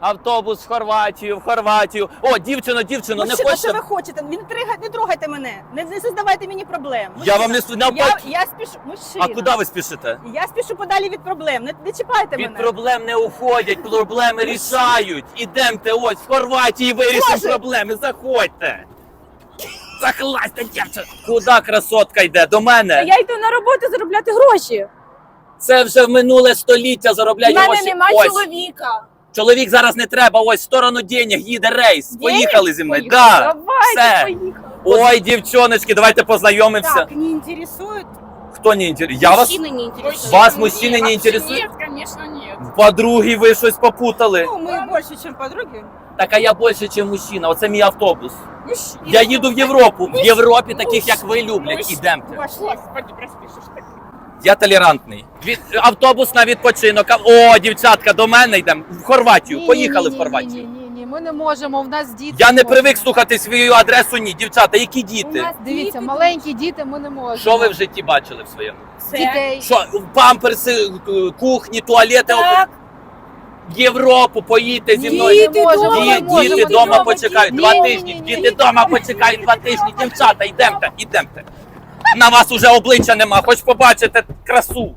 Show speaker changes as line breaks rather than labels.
Автобус в Хорватію, в Хорватію. О, дівчино, дівчино, не
Мужчина, що
хочете?
ви хочете? Не, тригайте, не трогайте мене, не, не создавайте мені проблем.
Я вам не навпаки.
Я, я спішу, мужчина.
А куди ви спішите?
Я спішу подалі від проблем, не, не чіпайте
Від
мене.
проблем не уходять, проблеми рішають. Ідемте ось в Хорватії вирішимо
Боже!
проблеми. Заходьте. Закласьте, дівчина. Куди красотка йде? До мене.
Я йду на роботу заробляти гроші.
Це вже в минуле століття
У
заробляє
мене
гроші.
нема
Ось.
чоловіка.
Чоловік зараз не треба. Ось в сторону денег їде рейс. Поїхали зі мною. Да.
Давайте,
все.
поїхали.
Ой, дівчоночки, давайте познайомимося.
Так, не інтересують.
Хто не інтересує? Я вас
Мужчини не інтересують.
Вас мужчины не интересуют?
Нет, конечно, нет.
подруги, ви щось попутали.
Ну, мы больше, чем подруги.
Так а я більше, ніж мужчина. Оце мій автобус.
Мужчина.
Я їду в Європу. В Європі таких, як ви, люблять. Ідемте.
Господи, проспішиш так.
Я толерантний. Від автобус на відпочинок. О, дівчатка, до мене йдемо. В Хорватію. Поїхали в
Ні,
Хорватію.
ні, ні, ні, ми не можемо. В нас діти.
Я не привик слухати свою адресу. Ні, дівчата, які
У
діти?
нас дивіться, маленькі діти, ми не можемо.
Що ви в житті бачили в своєму?
дітей?
Що памперси, к- кухні, туалети.
Так,
В Європу поїдьте зі
Ні,
мною.
не можемо,
Ді-
можемо.
Діти вдома почекають
Ні,
два
ні,
тижні.
ні, ні.
Діти вдома почекають два тижні. Дівчата, йдемте, йдемте. На вас уже обличчя нема, хоч побачите красу.